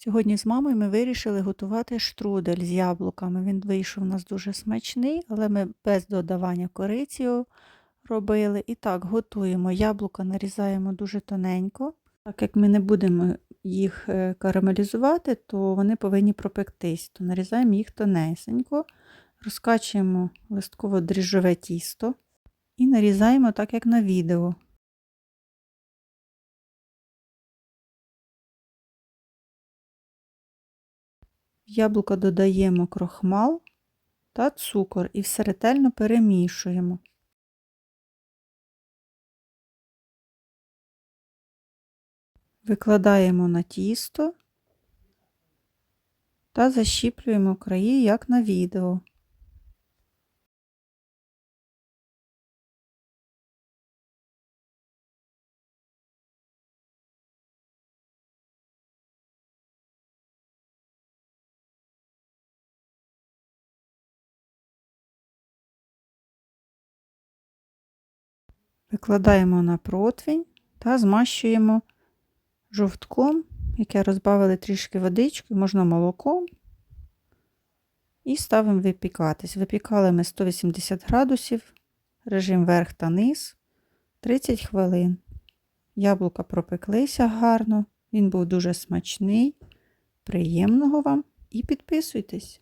Сьогодні з мамою ми вирішили готувати штрудель з яблуками. Він вийшов у нас дуже смачний, але ми без додавання кориці робили. І так, готуємо. Яблука нарізаємо дуже тоненько. Так як ми не будемо їх е, карамелізувати, то вони повинні пропектись. То нарізаємо їх тонесенько, розкачуємо листково дріжджове тісто і нарізаємо так, як на відео. В яблуко додаємо крохмал та цукор і все ретельно перемішуємо. Викладаємо на тісто та защіплюємо краї, як на відео. Викладаємо на противень та змащуємо жовтком, яке розбавили трішки водички, можна молоком. І ставимо випікатись. Випікали ми 180 градусів, режим верх та низ 30 хвилин. Яблука пропеклися гарно, він був дуже смачний. Приємного вам і підписуйтесь!